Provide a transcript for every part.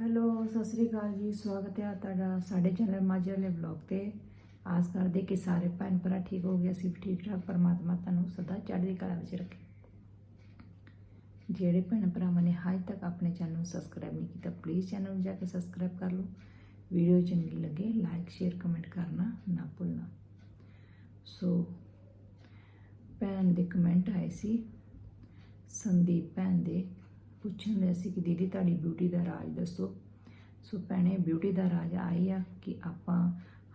Hello, Sat Sri ਅਕਾਲ ਜੀ। ਸਵਾਗਤ ਹੈ ਤੁਹਾਡਾ ਸਾਡੇ ਚੈਨਲ ਮਾਝੇ ਵਾਲੇ ਵਲੌਗ ਤੇ। ਆਸ ਕਰਦੇ ਕਿ ਸਾਰੇ ਭੈਣ ਭਰਾ ਠੀਕ ਹੋ ਗਏ ਅਸੀਂ ਵੀ ਠੀਕ ਠਾਕ। ਪਰਮਾਤਮਾ ਤੁਹਾਨੂੰ ਸਦਾ ਚੜ੍ਹਦੀ ਕਲਾ ਵਿੱਚ ਰੱਖੇ। ਜਿਹੜੇ ਭੈਣ ਭਰਾਵਾਂ ਨੇ ਹਜੇ ਤੱਕ ਆਪਣੇ ਚੈਨਲ ਨੂੰ ਸਬਸਕ੍ਰਾਈਬ ਨਹੀਂ ਕੀਤਾ ਪਲੀਜ਼ ਚੈਨਲ ਨੂੰ ਜਾ ਕੇ ਸਬਸਕ੍ਰਾਈਬ ਕਰ ਲਓ। ਵੀਡੀਓ ਚੰਗੀ ਲੱਗੇ ਲਾਈਕ ਸ਼ੇਅਰ ਕਮੈਂਟ ਕਰਨਾ ਨਾ ਭੁੱਲਣਾ। ਸੋ, ਭੈਣ ਦੇ ਕਮੈਂਟ ਆਏ ਸੀ, ਸੰਦੀਪ ਭੈਣ ਦੇ ਪੁੱਛਣ ਦੇ ਸੀ ਕਿ ਦੀਦੀ ਤੁਹਾਡੀ ਬਿਊਟੀ ਦਾ ਰਾਜ ਦੱਸੋ। ਸੋ ਭੈਣੇ ਬਿਊਟੀ ਦਾ ਰਾਜ ਆਈ ਆ ਕਿ ਆਪਾਂ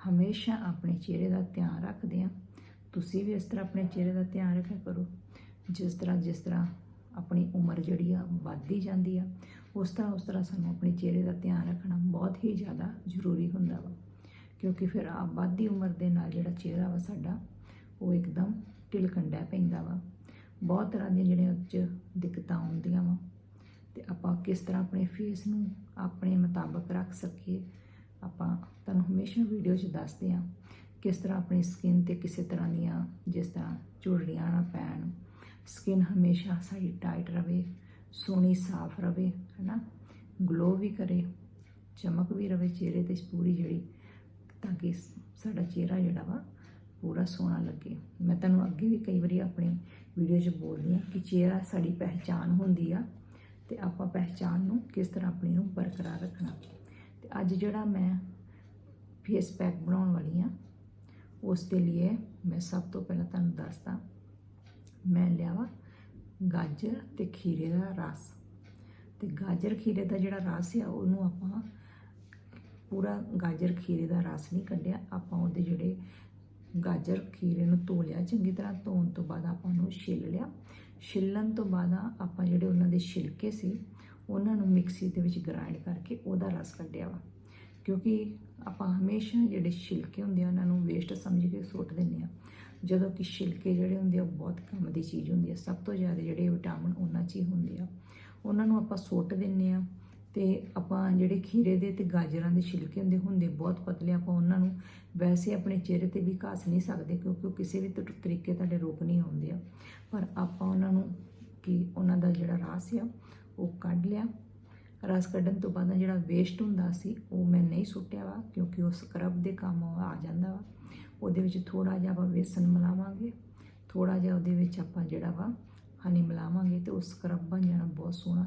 ਹਮੇਸ਼ਾ ਆਪਣੇ ਚਿਹਰੇ ਦਾ ਧਿਆਨ ਰੱਖਦੇ ਆ ਤੁਸੀਂ ਵੀ ਇਸ ਤਰ੍ਹਾਂ ਆਪਣੇ ਚਿਹਰੇ ਦਾ ਧਿਆਨ ਰੱਖਿਆ ਕਰੋ। ਜਿਸ ਤਰ੍ਹਾਂ ਜਿਸ ਤਰ੍ਹਾਂ ਆਪਣੀ ਉਮਰ ਜਿਹੜੀ ਆ ਵੱਧਦੀ ਜਾਂਦੀ ਆ, ਉਸ ਤਰ੍ਹਾਂ ਉਸ ਤਰ੍ਹਾਂ ਸਾਨੂੰ ਆਪਣੇ ਚਿਹਰੇ ਦਾ ਧਿਆਨ ਰੱਖਣਾ ਬਹੁਤ ਹੀ ਜ਼ਿਆਦਾ ਜ਼ਰੂਰੀ ਹੁੰਦਾ ਵਾ। ਕਿਉਂਕਿ ਫਿਰ ਆ ਵੱਧਦੀ ਉਮਰ ਦੇ ਨਾਲ ਜਿਹੜਾ ਚਿਹਰਾ ਵਾ ਸਾਡਾ, ਉਹ ਇੱਕਦਮ ਢਿਲਕੰਡਾ ਪੈਂਦਾ ਵਾ। ਬਹੁਤ ਤਰ੍ਹਾਂ ਦੀਆਂ ਜਿਹੜੀਆਂ ਉਹ 'ਚ ਦਿੱਕਤਾਂ ਆਉਂਦੀਆਂ ਵਾ। ਤੇ ਆਪਾਂ ਕਿਸ ਤਰ੍ਹਾਂ ਆਪਣੇ ਫੇਸ ਨੂੰ ਆਪਣੇ ਮੁਤਾਬਕ ਰੱਖ ਸਕੀਏ, ਆਪਾਂ ਤੁਹਾਨੂੰ ਹਮੇਸ਼ਾ ਵੀਡੀਓ 'ਚ ਦੱਸਦੇ ਹਾਂ ਕਿਸ ਤਰ੍ਹਾਂ ਆਪਣੀ ਸਕਿਨ ਤੇ ਕਿਸੇ ਤਰ੍ਹਾਂ ਦੀਆਂ ਜਿਸ ਤਰ੍ਹਾਂ ਝੁਰੜੀਆਂ ਨਾ ਪੈਣ। ਸਕਿਨ ਹਮੇਸ਼ਾ ਸਾਡੀ ਟਾਈਟ ਰਵੇ, ਸੋਹਣੀ ਸਾਫ਼ ਰਵੇ, ਹੈਨਾ? ਗਲੋ ਵੀ ਕਰੇ, ਚਮਕ ਵੀ ਰਵੇ ਚਿਹਰੇ ਤੇ ਪੂਰੀ ਜਿਹੜੀ, ਤਾਂ ਕਿ ਸਾਡਾ ਚਿਹਰਾ ਜਿਹੜਾ ਵਾ ਪੂਰਾ ਸੋਹਣਾ ਲੱਗੇ। ਮੈਂ ਤੁਹਾਨੂੰ ਅੱਗੇ ਵੀ ਕਈ ਵਾਰੀ ਆਪਣੀ ਵੀਡੀਓ 'ਚ ਬੋਲਦੀ ਹਾਂ ਕਿ ਚਿਹਰਾ ਸਾਡੀ ਪਹਿਚਾਨ ਹੁੰਦੀ ਆ ਤੇ ਆਪਾਂ ਪਹਿਚਾਨ ਨੂੰ ਕਿਸ ਤਰ੍ਹਾਂ ਆਪਣੀ ਨੂੰ ਬਰਕਰਾਰ ਰੱਖਣਾ। ਤੇ ਅੱਜ ਜਿਹੜਾ ਮੈਂ ਫੇਸ ਪੈਕ ਬਣਾਉਣ ਵਾਲੀ ਆ ਉਸ ਦੇ ਲਈ ਮੈਂ ਸਭ ਤੋਂ ਪਹਿਲਾਂ ਤੁਹਾਨੂੰ ਦੱਸਦਾ, ਮੈਂ ਲਿਆ ਵਾ ਗਾਜਰ ਤੇ ਖੀਰੇ ਦਾ ਰਸ। ਤੇ ਗਾਜਰ ਖੀਰੇ ਦਾ ਜਿਹੜਾ ਰਸ ਆ, ਉਹਨੂੰ ਆਪਾਂ ਪੂਰਾ ਗਾਜਰ ਖੀਰੇ ਦਾ ਰਸ ਨਹੀਂ ਕੱਢਿਆ, ਆਪਾਂ ਉਹਦੇ ਜਿਹੜੇ ਗਾਜਰ ਖੀਰੇ ਨੂੰ ਧੋ ਲਿਆ, ਚੰਗੀ ਤਰ੍ਹਾਂ ਧੋਣ ਤੋਂ ਬਾਅਦ ਆਪਾਂ ਉਹਨੂੰ ਛਿੱਲ ਲਿਆ। ਛਿੱਲਣ ਤੋਂ ਬਾਅਦ ਆਪਾਂ ਜਿਹੜੇ ਉਹਨਾਂ ਦੇ ਛਿਲਕੇ ਸੀ, ਉਹਨਾਂ ਨੂੰ ਮਿਕਸੀ ਦੇ ਵਿੱਚ ਗ੍ਰਾਈਂਡ ਕਰਕੇ ਉਹਦਾ ਰਸ ਕੱਢਿਆ ਵਾ। ਕਿਉਂਕਿ ਆਪਾਂ ਹਮੇਸ਼ਾ ਜਿਹੜੇ ਛਿਲਕੇ ਹੁੰਦੇ ਆ, ਉਹਨਾਂ ਨੂੰ ਵੇਸਟ ਸਮਝ ਕੇ ਸੁੱਟ ਦਿੰਦੇ ਆ। ਜਦੋਂ ਕਿ ਛਿਲਕੇ ਜਿਹੜੇ ਹੁੰਦੇ ਆ, ਉਹ ਬਹੁਤ ਕੰਮ ਦੀ ਚੀਜ਼ ਹੁੰਦੀ ਆ। ਸਭ ਤੋਂ ਜ਼ਿਆਦਾ ਜਿਹੜੇ ਵਿਟਾਮਿਨ ਉਹਨਾਂ 'ਚ ਹੀ ਹੁੰਦੇ ਆ। ਉਹਨਾਂ ਨੂੰ ਆਪਾਂ ਸੁੱਟ ਦਿੰਨੇ ਆ। ਤੇ ਆਪਾਂ ਜਿਹੜੇ ਖੀਰੇ ਦੇ ਤੇ ਗਾਜਰਾਂ ਦੇ ਛਿਲਕੇ ਹੁੰਦੇ ਹੁੰਦੇ ਬਹੁਤ ਪਤਲੇ ਆਪਾਂ ਉਹਨਾਂ ਨੂੰ ਵੈਸੇ ਆਪਣੇ ਚਿਹਰੇ ਤੇ ਵੀ ਘਾਸ ਨਹੀਂ ਸਕਦੇ ਕਿਉਂਕਿ ਉਹ ਕਿਸੇ ਵੀ ਤਰੀਕੇ ਤੁਹਾਡੇ ਰੋਗ ਨਹੀਂ ਆਉਂਦੇ ਆ। ਪਰ ਆਪਾਂ ਉਹਨਾਂ ਨੂੰ ਕਿ ਉਹਨਾਂ ਦਾ ਜਿਹੜਾ ਰਸ ਆ, ਉਹ ਕੱਢ ਲਿਆ। ਰਸ ਕੱਢਣ ਤੋਂ ਬਾਅਦ ਜਿਹੜਾ ਵੇਸਟ ਹੁੰਦਾ ਸੀ, ਉਹ ਮੈਂ ਨਹੀਂ ਸੁੱਟਿਆ ਵਾ ਕਿਉਂਕਿ ਉਹ ਸਕਰਬ ਦੇ ਕੰਮ ਆ ਜਾਂਦਾ ਵਾ। ਉਹਦੇ ਵਿੱਚ ਥੋੜਾ ਜਿਹਾ ਆਪਾਂ ਵੇਸਨ ਮਿਲਾਵਾਂਗੇ ਥੋੜਾ ਜਿਹਾ ਉਹਦੇ ਵਿੱਚ ਆਪਾਂ ਜਿਹੜਾ ਵਾ, ਹਨੀ ਮਿਲਾਵਾਂਗੇ ਤੇ ਉਹ ਸਕਰਬ ਬਣ ਜਾਣਾ ਬਹੁਤ ਸੋਹਣਾ।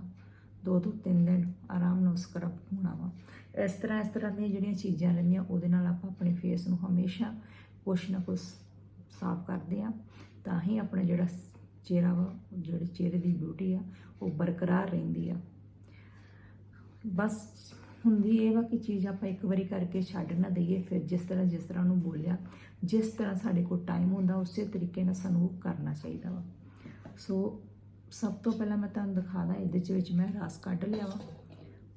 ਦੋ ਤੋਂ ਤਿੰਨ ਦਿਨ ਆਰਾਮ ਨਾਲ ਸਕਰਬ ਹੋਣਾ ਵਾ। ਇਸ ਤਰ੍ਹਾਂ ਇਸ ਤਰ੍ਹਾਂ ਦੀਆਂ ਜਿਹੜੀਆਂ ਚੀਜ਼ਾਂ ਰਹਿੰਦੀਆਂ, ਉਹਦੇ ਨਾਲ ਆਪਾਂ ਆਪਣੇ ਫੇਸ ਨੂੰ ਹਮੇਸ਼ਾ ਕੁਛ ਨਾ ਕੁਛ ਸਾਫ਼ ਕਰਦੇ ਆ ਤਾਂ ਹੀ ਆਪਣਾ ਜਿਹੜਾ ਚਿਹਰਾ ਵਾ, ਜਿਹੜੇ ਚਿਹਰੇ ਦੀ ਬਿਊਟੀ ਆ, ਉਹ ਬਰਕਰਾਰ ਰਹਿੰਦੀ ਆ। ਬਸ ਹੁੰਦੀ ਇਹ ਵਾ ਕਿ ਚੀਜ਼ ਆਪਾਂ ਇੱਕ ਵਾਰੀ ਕਰਕੇ ਛੱਡ ਨਾ ਦਈਏ, ਫਿਰ ਜਿਸ ਤਰ੍ਹਾਂ ਜਿਸ ਤਰ੍ਹਾਂ ਉਹਨੂੰ ਬੋਲਿਆ, ਜਿਸ ਤਰ੍ਹਾਂ ਸਾਡੇ ਕੋਲ ਟਾਈਮ ਹੁੰਦਾ, ਉਸੇ ਤਰੀਕੇ ਨਾਲ ਸਾਨੂੰ ਉਹ ਕਰਨਾ ਚਾਹੀਦਾ ਵਾ। ਸੋ ਸਭ ਤੋਂ ਪਹਿਲਾਂ ਮੈਂ ਤੁਹਾਨੂੰ ਦਿਖਾਦਾ ਇਹਦੇ ਚ ਵਿੱਚ ਮੈਂ ਰਸ ਕੱਢ ਲਿਆ ਵਾ।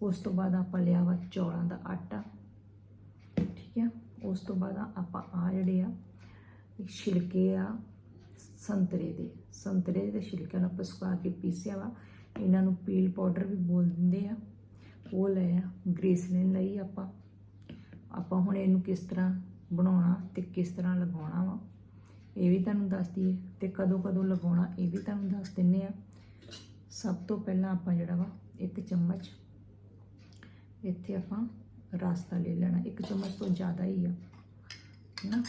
ਉਸ ਤੋਂ ਬਾਅਦ ਆਪਾਂ ਲਿਆ ਵਾ ਚੌਲਾਂ ਦਾ ਆਟਾ। ਠੀਕ ਹੈ ਉਸ ਤੋਂ ਬਾਅਦ ਆਪਾਂ ਆ ਜਿਹੜੇ ਆ ਛਿਲਕੇ ਆ ਸੰਤਰੇ ਦੇ। ਸੰਤਰੇ ਦੇ ਛਿਲਕਿਆਂ ਨੂੰ ਆਪਾਂ ਸੁਕਾ ਕੇ ਪੀਸਿਆ ਵਾ। ਇਹਨਾਂ ਨੂੰ ਪੀਲ ਪਾਊਡਰ ਵੀ ਬੋਲ ਦਿੰਦੇ ਆ। ਉਹ ਲੈ ਆ ਗ੍ਰੀਸਲਿਨ ਲਈ ਆਪਾਂ। ਆਪਾਂ ਹੁਣ ਇਹਨੂੰ ਕਿਸ ਤਰ੍ਹਾਂ ਬਣਾਉਣਾ ਤੇ ਕਿਸ ਤਰ੍ਹਾਂ ਲਗਾਉਣਾ ਵਾ ਇਹ ਵੀ ਤੁਹਾਨੂੰ ਦੱਸ ਦਈਏ ਤੇ ਕਦੋਂ ਕਦੋਂ ਲਗਾਉਣਾ ਇਹ ਵੀ ਤੁਹਾਨੂੰ ਦੱਸ ਦਿੰਨੇ ਆ। ਸਭ ਤੋਂ ਪਹਿਲਾਂ ਆਪਾਂ ਜਿਹੜਾ ਵਾ, ਇੱਕ ਚਮਚ ਇੱਥੇ ਆਪਾਂ ਰਸ ਲੈ ਲੈਣਾ। ਇੱਕ ਚਮਚ ਤੋਂ ਜ਼ਿਆਦਾ ਹੀ ਆ ਨਾ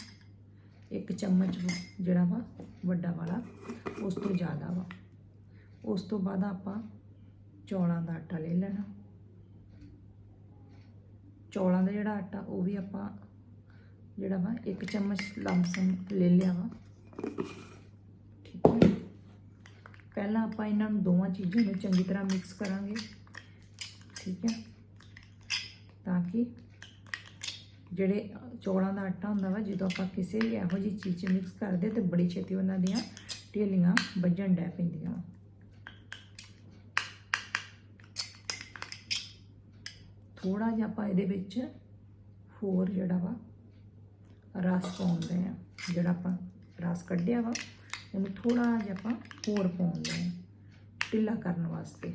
ਇੱਕ ਚਮਚ ਜਿਹੜਾ ਵਾ, ਵੱਡਾ ਵਾਲਾ, ਉਸ ਤੋਂ ਜ਼ਿਆਦਾ ਵਾ। ਉਸ ਤੋਂ ਬਾਅਦ ਆਪਾਂ ਚੌਲਾਂ ਦਾ ਆਟਾ ਲੈ ਲੈਣਾ। ਚੌਲਾਂ ਦਾ ਜਿਹੜਾ ਆਟਾ, ਉਹ ਵੀ ਆਪਾਂ ਜਿਹੜਾ ਵਾ, ਇੱਕ ਚਮਚ ਲੰਮਸਮ ਲੈ ਲਿਆ ਵਾ। ਠੀਕ ਹੈ। ਪਹਿਲਾਂ ਆਪਾਂ ਇਹਨਾਂ ਨੂੰ ਦੋਵਾਂ ਚੀਜ਼ਾਂ ਨੂੰ ਚੰਗੀ ਤਰ੍ਹਾਂ ਮਿਕਸ ਕਰਾਂਗੇ। ਠੀਕ ਹੈ। ਤਾਂ ਕਿ ਜਿਹੜੇ ਚੌਲਾਂ ਦਾ ਆਟਾ ਹੁੰਦਾ ਵਾ, ਜਦੋਂ ਆਪਾਂ ਕਿਸੇ ਵੀ ਇਹੋ ਜਿਹੀ ਚੀਜ਼ 'ਚ ਮਿਕਸ ਕਰਦੇ ਤੇ ਬੜੀ ਛੇਤੀ ਉਹਨਾਂ ਦੀਆਂ ਢੇਲੀਆਂ ਵੱਜਣ ਡੈ ਪੈਂਦੀਆਂ। ਵਾ ਥੋੜਾ ਜਿਹਾ ਆਪਾਂ ਇਹਦੇ ਵਿੱਚ ਹੋਰ ਜਿਹੜਾ ਵਾ ਰਸ ਪਾਉਂਦੇ ਆ ਜਿਹੜਾ ਆਪਾਂ ਰਸ ਕੱਢਿਆ ਵਾ, ਉਹਨੂੰ ਥੋੜਾ ਜਿਹਾ ਆਪਾਂ ਹੋਰ ਪਾਉਂਦੇ ਆ ਢਿੱਲਾ ਕਰਨ ਵਾਸਤੇ।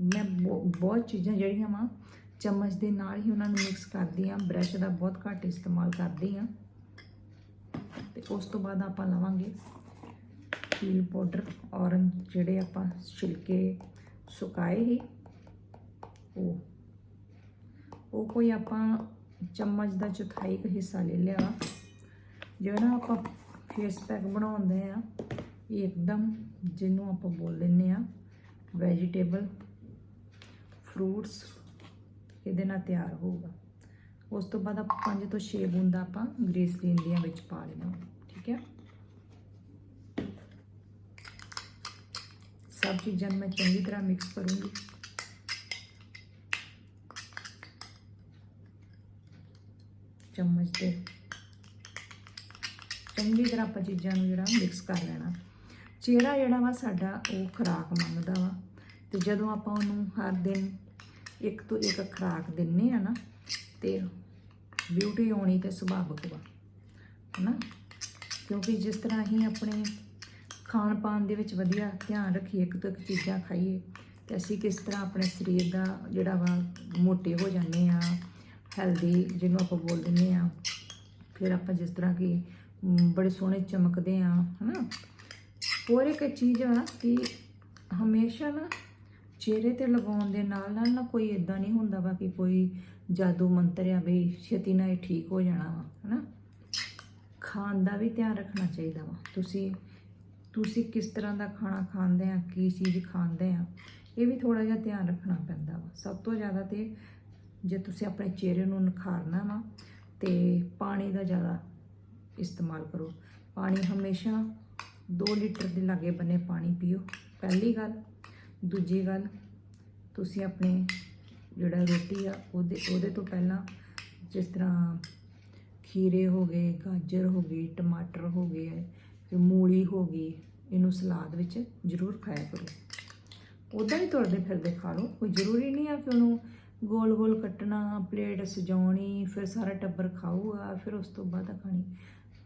ਮੈਂ ਬਹੁ- ਬਹੁਤ ਚੀਜ਼ਾਂ ਜਿਹੜੀਆਂ ਵਾ, ਚਮਚ ਦੇ ਨਾਲ ਹੀ ਉਹਨਾਂ ਨੂੰ ਮਿਕਸ ਕਰਦੀ ਆ ਬ੍ਰਸ਼ ਦਾ ਬਹੁਤ ਘੱਟ ਇਸਤੇਮਾਲ ਕਰਦੀ ਆ ਤੇ ਉਸ ਤੋਂ ਬਾਅਦ ਆਪਾਂ ਲਵਾਂਗੇ ਪੀਲ ਪਾਊਡਰ ਔਰੰਜ ਜਿਹੜੇ ਆਪਾਂ ਛਿਲਕੇ ਸੁਕਾਏ ਹੀ ਉਹ। ਉਹ ਕੋਈ ਆਪਾਂ ਚਮਚ ਦਾ ਚੌਥਾਈ ਕੁ ਹਿੱਸਾ ਲੈ ਲਿਆ। ਵਾ। ਜਿਹੜਾ ਆਪਾਂ ਫੇਸ ਪੈਕ ਬਣਾਉਂਦੇ ਆ, ਇਹ ਇੱਕਦਮ ਜਿਹਨੂੰ ਆਪਾਂ ਬੋਲ ਦਿੰਨੇ ਆ ਵੈਜੀਟੇਬਲ ਫਰੂਟਸ ਇਹਦੇ ਨਾਲ ਤਿਆਰ ਹੋਊਗਾ। ਉਸ ਤੋਂ ਬਾਅਦ ਆਪਾਂ ਪੰਜ ਤੋਂ 6 ਬੂੰਦਾਂ ਆਪਾਂ ਗ੍ਰੀਸਲੀਨ ਦੀਆਂ ਵਿੱਚ ਪਾ ਲੈਣਾ ਠੀਕ ਹੈ? ਸਭ ਚੀਜ਼ਾਂ ਨੂੰ ਮੈਂ ਚੰਗੀ ਤਰ੍ਹਾਂ ਮਿਕਸ ਕਰੂੰਗੀ। ਚਮਚ ਤੇ ਚੰਗੀ ਤਰ੍ਹਾਂ ਆਪਾਂ ਚੀਜ਼ਾਂ ਨੂੰ ਜਿਹੜਾ ਮਿਕਸ ਕਰ ਲੈਣਾ। ਚਿਹਰਾ ਜਿਹੜਾ ਵਾ ਸਾਡਾ ਉਹ ਖੁਰਾਕ ਮੰਗਦਾ ਵਾ। ਤੇ ਜਦੋਂ ਆਪਾਂ ਉਹਨੂੰ ਹਰ ਦਿਨ ਇੱਕ ਤੋਂ ਇੱਕ ਖੁਰਾਕ ਦਿੰਨੇ ਆ ਨਾ, ਤੇ ਬਿਊਟੀ ਆਉਣੀ ਤੇ ਸੁਭਾਵਿਕ ਵਾ। ਹਨਾ? ਕਿਉਂਕਿ ਜਿਸ ਤਰ੍ਹਾਂ ਹੀ ਆਪਣੇ ਖਾਣ ਪਾਣ ਦੇ ਵਿੱਚ ਵਧੀਆ ਧਿਆਨ ਰੱਖੀਏ, ਇੱਕ ਤੋਂ ਇੱਕ ਚੀਜ਼ਾਂ ਖਾਈਏ। ਤੇ ਅਸੀਂ ਕਿਸ ਤਰ੍ਹਾਂ ਆਪਣੇ ਸਰੀਰ ਦਾ ਜਿਹੜਾ ਵਾ, ਮੋਟੇ ਹੋ ਜਾਂਦੇ ਆ ਹੈਲਦੀ ਜਿਹਨੂੰ ਆਪਾਂ ਬੋਲ ਦਿੰਦੇ ਆ ਫਿਰ ਆਪਾਂ ਜਿਸ ਤਰ੍ਹਾਂ ਕਿ ਬੜੇ ਸੋਹਣੇ ਚਮਕਦੇ ਆ ਹਨਾ? ਹੋਰ ਇੱਕ ਚੀਜ਼ ਆ ਕਿ ਹਮੇਸ਼ਾ ਨਾ ਚਿਹਰੇ ਤੇ ਲਗਾਉਣ ਦੇ ਨਾਲ ਨਾਲ ਨਾ ਕੋਈ ਇਦਾਂ ਨਹੀਂ ਹੁੰਦਾ ਵਾ ਕਿ ਕੋਈ ਜਾਦੂ ਮੰਤਰ ਆ ਬਈ ਛੇਤੀ ਨਾਲ ਇਹ ਠੀਕ ਹੋ ਜਾਣਾ ਵਾ, ਹਨਾ? ਖਾਣ ਦਾ ਵੀ ਧਿਆਨ ਰੱਖਣਾ ਚਾਹੀਦਾ ਵਾ। ਤੁਸੀਂ ਤੁਸੀਂ ਕਿਸ ਤਰ੍ਹਾਂ ਦਾ ਖਾਣਾ ਖਾਂਦੇ ਆ, ਕੀ ਚੀਜ਼ ਖਾਂਦੇ ਆ, ਇਹ ਵੀ ਥੋੜਾ ਜਿਹਾ ਧਿਆਨ ਰੱਖਣਾ ਪੈਂਦਾ ਵਾ। ਸਭ ਤੋਂ ਜ਼ਿਆਦਾ ਤੇ ਜੇ ਤੁਸੀਂ ਆਪਣੇ ਚਿਹਰੇ ਨੂੰ ਨਿਖਾਰਨਾ ਵਾ ਤੇ ਪਾਣੀ ਦਾ ਜ਼ਿਆਦਾ ਇਸਤੇਮਾਲ ਕਰੋ। ਪਾਣੀ ਹਮੇਸ਼ਾ 2 ਲੀਟਰ ਦੇ ਲਾਗੇ ਬੰਨੇ ਪਾਣੀ ਪੀਓ, ਪਹਿਲੀ ਗੱਲ। ਦੂਜੀ ਗੱਲ, ਤੁਸੀਂ ਆਪਣੇ ਜਿਹੜਾ ਰੋਟੀ ਆ, ਉਹਦੇ ਉਹਦੇ ਤੋਂ ਪਹਿਲਾਂ ਜਿਸ ਤਰ੍ਹਾਂ ਖੀਰੇ ਹੋ ਗਏ, ਗਾਜਰ ਹੋ ਗਈ, ਟਮਾਟਰ ਹੋ ਗਏ ਹੋ ਗਈ, ਇਹਨੂੰ ਸਲਾਦ ਵਿੱਚ ਜ਼ਰੂਰ ਖਾਇਆ ਕਰੋ। ਉਦਾਂ ਹੀ ਤੁਰਦੇ ਫਿਰਦੇ ਖਾ ਲਓ, ਕੋਈ ਜ਼ਰੂਰੀ ਨਹੀਂ ਆ ਕਿ ਉਹਨੂੰ ਗੋਲ ਗੋਲ ਕੱਟਣਾ, ਪਲੇਟ ਸਜਾਉਣੀ, ਫਿਰ ਸਾਰਾ ਟੱਬਰ ਖਾਊਗਾ, ਫਿਰ ਉਸ ਤੋਂ ਬਾਅਦ ਖਾਣੀ।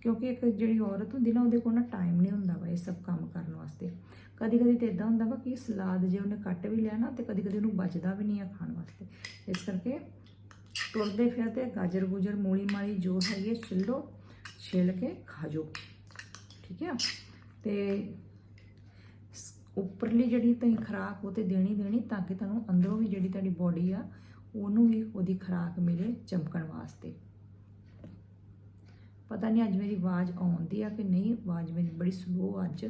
ਕਿਉਂਕਿ ਇੱਕ ਜਿਹੜੀ ਔਰਤ ਹੁੰਦੀ ਨਾ, ਉਹਦੇ ਕੋਲ ਨਾ ਟਾਈਮ ਨਹੀਂ ਹੁੰਦਾ ਵਾ ਇਹ ਸਭ ਕੰਮ ਕਰਨ ਵਾਸਤੇ। ਕਦੀ ਕਦੀ ਤੇ ਇਦਾਂ ਹੁੰਦਾ ਵਾ ਕਿ ਸਲਾਦ ਜੇ ਉਹਨੇ ਕੱਟ ਵੀ ਲਿਆ ਨਾ, ਤੇ ਕਦੀ ਕਦੀ ਉਹਨੂੰ ਬਚਦਾ ਵੀ ਨਹੀਂ ਆ ਖਾਣ ਵਾਸਤੇ। ਇਸ ਕਰਕੇ ਤੁਰਦੇ ਫਿਰਦੇ ਗਾਜਰ ਗੁਜਰ ਮੂਲੀ ਮਾਲੀ ਜੋ ਹੈਗੀ ਹੈ ਛਿੱਲੋ, ਛਿੱਲ ਕੇ ਖਾ ਜਾਓ ਠੀਕ ਹੈ ਤੇ ਸ- ਉੱਪਰਲੀ ਜਿਹੜੀ ਤੁਸੀਂ ਖੁਰਾਕ ਉਹ ਤੇ ਦੇਣੀ ਦੇਣੀ, ਤਾਂ ਕਿ ਤੁਹਾਨੂੰ ਅੰਦਰੋਂ ਵੀ ਜਿਹੜੀ ਤੁਹਾਡੀ ਬੋਡੀ ਆ, ਉਹਨੂੰ ਵੀ ਉਹਦੀ ਖੁਰਾਕ ਮਿਲੇ ਚਮਕਣ ਵਾਸਤੇ। ਪਤਾ ਨਹੀਂ ਅੱਜ ਮੇਰੀ ਆਵਾਜ਼ ਆਉਂਦੀ ਆ ਕਿ ਨਹੀਂ, ਆਵਾਜ਼ ਮੇਰੀ ਬੜੀ ਸਲੋ ਅੱਜ।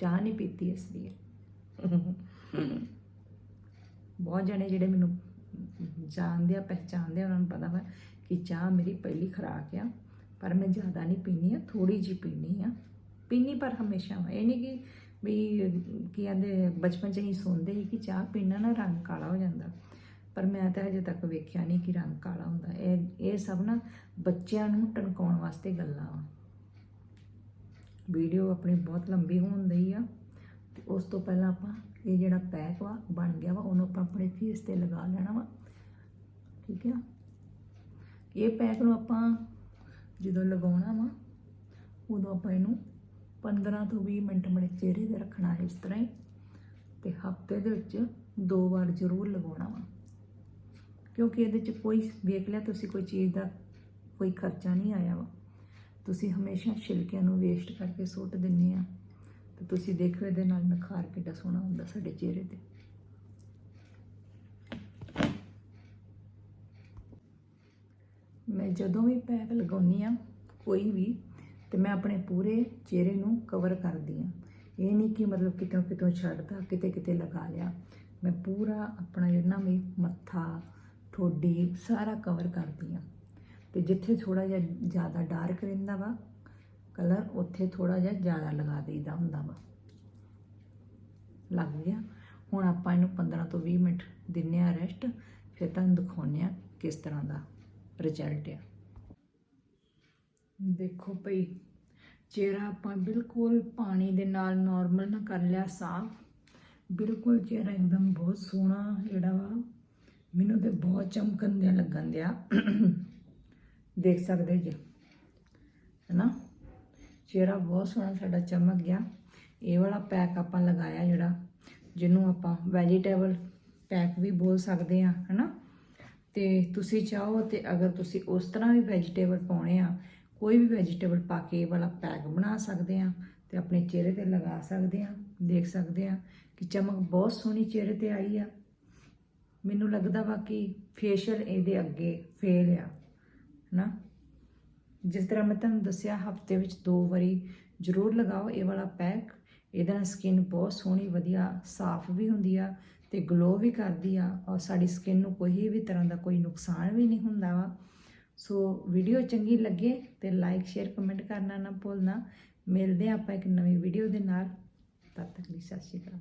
ਚਾਹ ਨਹੀਂ ਪੀਤੀ ਇਸ ਲਈ। ਬਹੁਤ ਜਣੇ ਜਿਹੜੇ ਮੈਨੂੰ ਜਾਣਦੇ ਆ, ਪਹਿਚਾਣਦੇ ਆ, ਉਹਨਾਂ ਨੂੰ ਪਤਾ ਵਾ ਕਿ ਚਾਹ ਮੇਰੀ ਪਹਿਲੀ ਖੁਰਾਕ ਆ। ਪਰ ਮੈਂ ਜ਼ਿਆਦਾ ਨਹੀਂ ਪੀਨੀ ਆ ਥੋੜੀ ਜਿਹੀ ਪੀਣੀ ਆ ਪੀਨੀ ਪਰ ਹਮੇਸ਼ਾ ਵਾ। ਇਹ ਨਹੀਂ ਕਿ ਵੀ ਕੀ ਕਹਿੰਦੇ, ਬਚਪਨ ਚ ਹੀ ਸੁਣਦੇ ਸੀ ਕਿ ਚਾਹ ਪੀਣਾ ਨਾ ਰੰਗ ਕਾਲਾ ਹੋ ਜਾਂਦਾ। ਪਰ ਮੈਂ ਤਾਂ ਹਜੇ ਤੱਕ ਵੇਖਿਆ ਨਹੀਂ ਕਿ ਰੰਗ ਕਾਲਾ ਹੁੰਦਾ। ਇਹ ਇਹ ਸਭ ਨਾ ਬੱਚਿਆਂ ਨੂੰ ਟਨਕਾਉਣ ਵਾਸਤੇ ਗੱਲਾਂ ਵਾ। ਵੀਡੀਓ ਆਪਣੀ ਬਹੁਤ ਲੰਬੀ ਹੋਣ ਦਈ ਆ। ਤੇ ਉਸ ਤੋਂ ਪਹਿਲਾਂ ਆਪਾਂ ਇਹ ਜਿਹੜਾ ਪੈਕ ਵਾ, ਬਣ ਗਿਆ ਵਾ, ਉਹਨੂੰ ਆਪਾਂ ਆਪਣੇ ਫੇਸ ਤੇ ਲਗਾ ਲੈਣਾ ਵਾ। ਠੀਕ ਆ? ਇਹ ਪੈਕ ਨੂੰ ਆਪਾਂ ਜਦੋਂ ਲਗਾਉਣਾ ਵਾ, ਉਦੋਂ ਆਪਾਂ ਇਹਨੂੰ 15 ਤੋਂ 20 ਮਿੰਟ ਆਪਣੇ ਚਿਹਰੇ ਤੇ ਰੱਖਣਾ ਹੈ ਇਸ ਤਰ੍ਹਾਂ ਹੀ। ਤੇ ਹਫ਼ਤੇ ਦੇ ਵਿੱਚ ਦੋ ਵਾਰ ਜ਼ਰੂਰ ਲਗਾਉਣਾ ਵਾ। ਕਿਉਂਕਿ ਇਹਦੇ ਚ ਕੋਈ ਵੇਖ ਲਿਆ, ਤੁਸੀਂ ਕੋਈ ਚੀਜ਼ ਦਾ ਕੋਈ ਖਰਚਾ ਨਹੀਂ ਆਇਆ ਵਾ। ਤੁਸੀਂ ਹਮੇਸ਼ਾ ਛਿਲਕਿਆਂ ਨੂੰ ਵੇਸਟ ਕਰਕੇ ਸੁੱਟ ਦਿੰਦੇ ਆ। ਤੇ ਤੁਸੀਂ ਦੇਖੋ ਇਹਦੇ ਨਾਲ ਨਿਖਾਰ ਕਿੱਡਾ ਸੋਹਣਾ ਹੁੰਦਾ ਸਾਡੇ ਚਿਹਰੇ ਤੇ। ਮੈਂ ਜਦੋਂ ਵੀ ਪੈਕ ਲਗਾਉਣੀ ਆ ਕੋਈ ਵੀ, ਤੇ ਮੈਂ ਆਪਣੇ ਪੂਰੇ ਚਿਹਰੇ ਨੂੰ ਕਵਰ ਕਰਦੀ ਆ ਇਹ ਨਹੀਂ ਕਿ ਮਤਲਬ ਕਿਤੋਂ ਕਿਤੋਂ ਛੱਡਦਾ ਕਿਤੇ ਕਿਤੇ ਲਗਾ ਲਿਆ। ਮੈਂ ਪੂਰਾ ਆਪਣਾ ਜਿਹੜਾ ਵੀ ਮੱਥਾ, ਠੋਡੀ, ਸਾਰਾ ਕਵਰ ਕਰਦੀ ਆ ਤੇ ਜਿੱਥੇ ਥੋੜਾ ਜਿਹਾ ਜ਼ਿਆਦਾ ਡਾਰਕ ਰਹਿੰਦਾ ਵਾ ਕਲਰ ਉੱਥੇ ਥੋੜਾ ਜਿਹਾ ਜ਼ਿਆਦਾ ਲਗਾ ਦੇਈਦਾ ਹੁੰਦਾ ਵਾ। ਲੱਗ ਗਿਆ? ਹੁਣ ਆਪਾਂ ਇਹਨੂੰ 15 ਤੋਂ 20 ਮਿੰਟ ਦਿੰਨੇ ਆ ਰੈਸਟ ਫਿਰ ਤੁਹਾਨੂੰ ਦਿਖਾਉਂਦੇ ਆ ਕਿਸ ਤਰ੍ਹਾਂ ਦਾ ਰਿਜ਼ਲਟ ਆ। ਦੇਖੋ ਭਈ ਚਿਹਰਾ ਆਪਾਂ ਬਿਲਕੁਲ ਪਾਣੀ ਦੇ ਨਾਲ ਨਾਰਮਲ ਨਾ ਕਰ ਲਿਆ ਸਾਫ਼, ਬਿਲਕੁਲ ਚਿਹਰਾ ਇੱਕਦਮ ਬਹੁਤ ਸੋਹਣਾ ਜਿਹੜਾ ਵਾ, ਮੈਨੂੰ ਤੇ ਬਹੁਤ ਚਮਕਣ ਦਿਆ ਲੱਗਣ ਦਿਆ। ਦੇਖ ਸਕਦੇ ਜੀ, ਹੈਨਾ? ਚਿਹਰਾ ਬਹੁਤ ਸੋਹਣਾ ਸਾਡਾ ਚਮਕ ਗਿਆ, ਇਹ ਵਾਲਾ ਪੈਕ ਆਪਾਂ ਲਗਾਇਆ ਜਿਹੜਾ, ਜਿਹਨੂੰ ਆਪਾਂ ਵੈਜੀਟੇਬਲ ਪੈਕ ਵੀ ਬੋਲ ਸਕਦੇ ਆ ਹੈਨਾ? ਤੇ ਤੁਸੀਂ ਚਾਹੋ ਤੇ ਅਗਰ ਤੁਸੀਂ ਉਸ ਤਰ੍ਹਾਂ ਵੀ ਵੈਜੀਟੇਬਲ ਪਾਉਣੇ ਆ, ਕੋਈ ਵੀ ਵੈਜੀਟੇਬਲ ਪਾ ਕੇ ਇਹ ਵਾਲਾ ਪੈਕ ਬਣਾ ਸਕਦੇ ਆ ਤੇ ਆਪਣੇ ਚਿਹਰੇ ਤੇ ਲਗਾ ਸਕਦੇ ਆ, ਦੇਖ ਸਕਦੇ ਆ ਕਿ ਚਮਕ ਬਹੁਤ ਸੋਹਣੀ ਚਿਹਰੇ ਤੇ ਆਈ ਆ। ਮੈਨੂੰ ਲੱਗਦਾ ਵਾ ਕਿ ਫੇਸ਼ੀਅਲ ਇਹਦੇ ਅੱਗੇ ਫੇਲ ਆ ਨਾ ਜਿਸ ਤਰ੍ਹਾਂ ਮੈਂ ਤੁਹਾਨੂੰ ਦੱਸਿਆ, ਹਫ਼ਤੇ ਵਿੱਚ ਦੋ ਵਾਰੀ ਜ਼ਰੂਰ ਲਗਾਓ ਇਹ ਵਾਲਾ ਪੈਕ ਇਹਦੇ ਨਾਲ ਸਕਿਨ ਬਹੁਤ ਸੋਹਣੀ, ਵਧੀਆ, ਸਾਫ਼ ਵੀ ਹੁੰਦੀ ਆ ਤੇ ਗਲੋ ਵੀ ਕਰਦੀ ਆ ਔਰ ਸਾਡੀ ਸਕਿਨ ਨੂੰ ਕੋਈ ਵੀ ਤਰ੍ਹਾਂ ਦਾ ਕੋਈ ਨੁਕਸਾਨ ਵੀ ਨਹੀਂ ਹੁੰਦਾ ਵਾ। ਸੋ ਵੀਡੀਓ ਚੰਗੀ ਲੱਗੇ ਤੇ ਲਾਈਕ ਸ਼ੇਅਰ ਕਮੈਂਟ ਕਰਨਾ ਨਾ ਭੁੱਲਣਾ। ਮਿਲਦੇ ਹਾਂ ਆਪਾਂ ਇੱਕ ਨਵੀਂ ਵੀਡੀਓ ਦੇ ਨਾਲ। ਤਦ ਤੱਕ ਲਈ ਸਤਿ ਸ਼੍ਰੀ ਅਕਾਲ।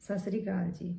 ਸਤਿ ਸ਼੍ਰੀ ਅਕਾਲ ਜੀ।